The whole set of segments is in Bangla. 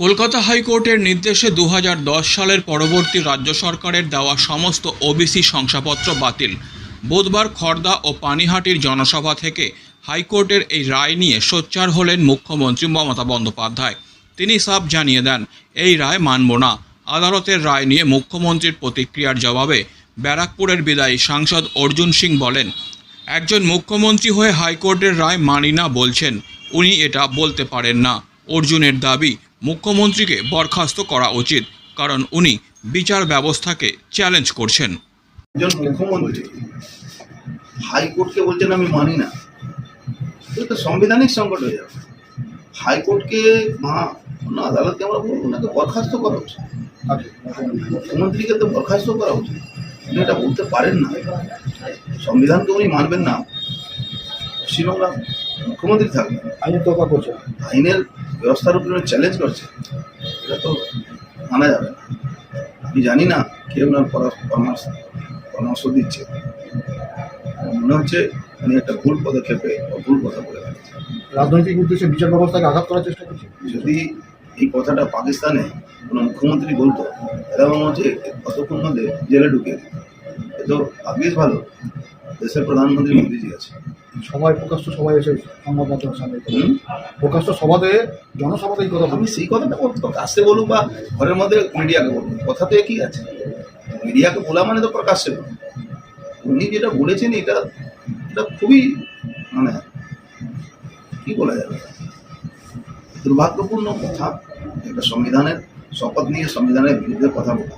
কলকাতা হাইকোর্টের নির্দেশে দু হাজার দশ সালের পরবর্তী রাজ্য সরকারের দেওয়া সমস্ত ওবিসি শংসাপত্র বাতিল। বুধবার খড়দা ও পানিহাটির জনসভা থেকে হাইকোর্টের এই রায় নিয়ে সোচ্চার হলেন মুখ্যমন্ত্রী মমতা বন্দ্যোপাধ্যায়। তিনি সাফ জানিয়ে দেন, এই রায় মানব না। আদালতের রায় নিয়ে মুখ্যমন্ত্রীর প্রতিক্রিয়ার জবাবে ব্যারাকপুরের বিদায়ী সাংসদ অর্জুন সিং বলেন, একজন মুখ্যমন্ত্রী হয়ে হাইকোর্টের রায় মানি না বলছেন, উনি এটা বলতে পারেন না। অর্জুনের দাবি মুখ্যমন্ত্রীকে বরখাস্ত করা উচিত, কারণ উনি বিচার ব্যবস্থাকে চ্যালেঞ্জ করছেন। একজন মুখ্যমন্ত্রী, হাইকোর্টকে বলছেন আমি মানি না তো সাংবিধানিক সংকট হয়ে যাবে। হাইকোর্টকে বা অন্য আদালতকে আমরা বলব না বরখাস্ত করা উচিত। মুখ্যমন্ত্রীকে তো বরখাস্ত করা উচিত। উনি এটা বলতে পারেন না। সংবিধানকে উনি মানবেন না। পশ্চিমবাংলা মুখ্যমন্ত্রী থাকবেন আইনের তোফা করছে। আইনের ব্যবস্থার উপরে চ্যালেঞ্জ করছে এটা তো মানা যাবে না। আমি জানি না কে ওনার পরামর্শ পরামর্শ দিচ্ছে। মনে হচ্ছে উনি একটা ভুল পদক্ষেপে ভুল কথা বলে ফেলেছে। রাজনৈতিক উদ্দেশ্যে বিচার ব্যবস্থাকে আঘাত করার চেষ্টা করছে। যদি এই কথাটা পাকিস্তানে কোনো মুখ্যমন্ত্রী বলতো তাহলে আমার মনে হচ্ছে কতক্ষণ মধ্যে জেলে ঢুকে দিত। এ তো ভাগ্যিস ভালো দেশের প্রধানমন্ত্রী মোদীজি আছে সবাই প্রকাশ্য সবাই এসে সংবাদ মাধ্যমের সামনে? প্রকাশ্য সভাতে জনসভাতে এই কথা আমি সেই কথাটা বলব কাছে বলুক বা ঘরের মধ্যে মিডিয়াকে বলব কথা তো একই আছে মিডিয়াকে বলা মানে তো প্রকাশ্যে। উনি যেটা বলেছেন এটা এটা খুবই মানে কি বলা যাবে দুর্ভাগ্যপূর্ণ কথা একটা সংবিধানের শপথ নিয়ে সংবিধানের বিরুদ্ধে কথা বলা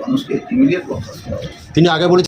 মানুষকে ইমিডিয়েট। তিনি আগে বলেছেন